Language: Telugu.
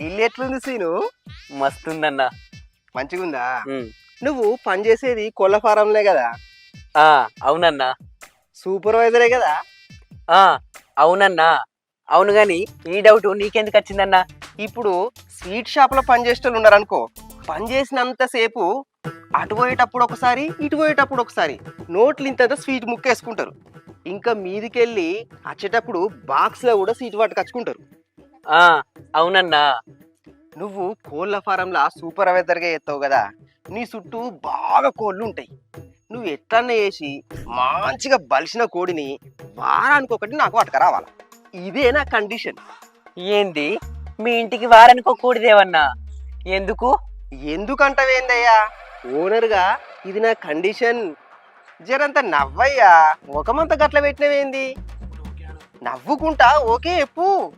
ఇల్లు ఎట్లుంది సీను? మస్తుందన్న. మంచిగుందా. నువ్వు పనిచేసేది కోళ్ళ ఫారంలే కదా? ఆ అవునన్నా. సూపర్వైజరే కదా? ఆ అవునన్నా. అవును గాని ఈ డౌట్ నీకెందుకు వచ్చిందన్నా? ఇప్పుడు స్వీట్ షాప్లో పనిచేసేటోళ్ళు ఉన్నారనుకో పని చేసినంతసేపు అటు పోయేటప్పుడు ఒకసారి ఇటు పోయేటప్పుడు ఒకసారి నోట్లు ఇంత స్వీట్ ముక్కేసుకుంటారు ఇంకా మీదికెళ్ళి వచ్చేటప్పుడు బాక్స్లో కూడా స్వీట్ పట్టుకొచ్చుకుంటారు ఆ అవునన్నా. నువ్వు కోళ్ళ ఫారంలా సూపర్వైజర్గా చేస్తావు కదా నీ చుట్టూ బాగా కోళ్ళు ఉంటాయి నువ్వు ఎట్లన్నా చేసి మంచిగా బలిసిన కోడిని వారానికి ఒకటి నాకు పట్టుకురావాలి? ఇదే నా కండిషన్. ఏంది? మీ ఇంటికి వారానికి కూడిదేవన్నా ఎందుకు? ఎందుకంటవేందయ్యా? ఓనర్గా ఇది నా కండిషన్. జరంత నవ్వయ్యా. ముఖమంతా గట్ల పెట్టినవేంది? నవ్వుకుంటా ఓకే చెప్పు.